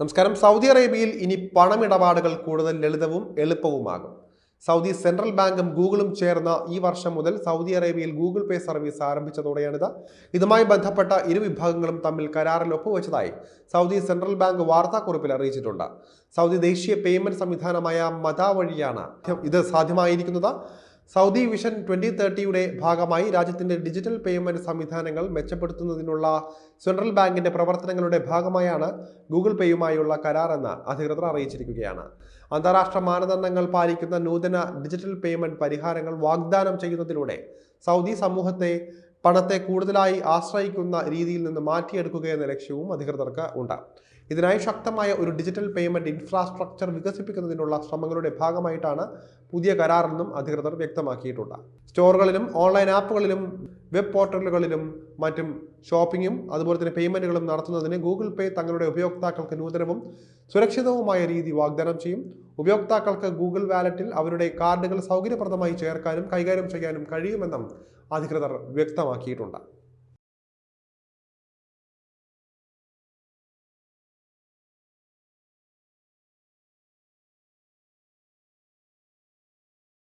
നമസ്കാരം. സൗദി അറേബ്യയിൽ ഇനി പണമിടപാടുകൾ കൂടുതൽ ലളിതവും എളുപ്പവുമാകും. സൗദി സെൻട്രൽ ബാങ്കും ഗൂഗിളും ചേർന്ന ഈ വർഷം മുതൽ സൗദി അറേബ്യയിൽ ഗൂഗിൾ പേ സർവീസ് ആരംഭിച്ചതോടെയാണിത്. ഇതുമായി ബന്ധപ്പെട്ട ഇരു വിഭാഗങ്ങളും തമ്മിൽ കരാറിൽ ഒപ്പുവെച്ചതായി സൗദി സെൻട്രൽ ബാങ്ക് വാർത്താക്കുറിപ്പിൽ അറിയിച്ചിട്ടുണ്ട്. സൗദി ദേശീയ പേയ്മെന്റ് സംവിധാനമായ മത വഴിയാണ് ഇത് സാധ്യമായിരിക്കുന്നത്. സൗദി വിഷൻ ട്വന്റി തേർട്ടിയുടെ ഭാഗമായി രാജ്യത്തിന്റെ ഡിജിറ്റൽ പേയ്മെന്റ് സംവിധാനങ്ങൾ മെച്ചപ്പെടുത്തുന്നതിനുള്ള സെൻട്രൽ ബാങ്കിന്റെ പ്രവർത്തനങ്ങളുടെ ഭാഗമായാണ് ഗൂഗിൾ പേയുമായുള്ള കരാറെന്ന് അധികൃതർ അറിയിച്ചിരിക്കുകയാണ്. അന്താരാഷ്ട്ര മാനദണ്ഡങ്ങൾ പാലിക്കുന്ന നൂതന ഡിജിറ്റൽ പേയ്മെന്റ് പരിഹാരങ്ങൾ വാഗ്ദാനം ചെയ്യുന്നതിലൂടെ സൗദി സമൂഹത്തെ പണത്തെ കൂടുതലായി ആശ്രയിക്കുന്ന രീതിയിൽ നിന്ന് മാറ്റിയെടുക്കുക എന്ന ലക്ഷ്യവും അധികൃതർക്ക് ഉണ്ട്. ഇതിനായി ശക്തമായ ഒരു ഡിജിറ്റൽ പേയ്മെന്റ് ഇൻഫ്രാസ്ട്രക്ചർ വികസിപ്പിക്കുന്നതിനുള്ള ശ്രമങ്ങളുടെ ഭാഗമായിട്ടാണ് പുതിയ കരാറെന്നും അധികൃതർ വ്യക്തമാക്കിയിട്ടുണ്ട്. സ്റ്റോറുകളിലും ഓൺലൈൻ ആപ്പുകളിലും വെബ് പോർട്ടലുകളിലും മറ്റും ഷോപ്പിങ്ങും അതുപോലെ തന്നെ പേയ്മെന്റുകളും നടത്തുന്നതിന് ഗൂഗിൾ പേ തങ്ങളുടെ ഉപയോക്താക്കൾക്ക് നൂതനവും സുരക്ഷിതവുമായ രീതി വാഗ്ദാനം ചെയ്യും. ഉപയോക്താക്കൾക്ക് ഗൂഗിൾ വാലറ്റിൽ അവരുടെ കാർഡുകൾ സൗകര്യപ്രദമായി ചേർക്കാനും കൈകാര്യം ചെയ്യാനും കഴിയുമെന്നും അധികൃതർ വ്യക്തമാക്കിയിട്ടുണ്ട്.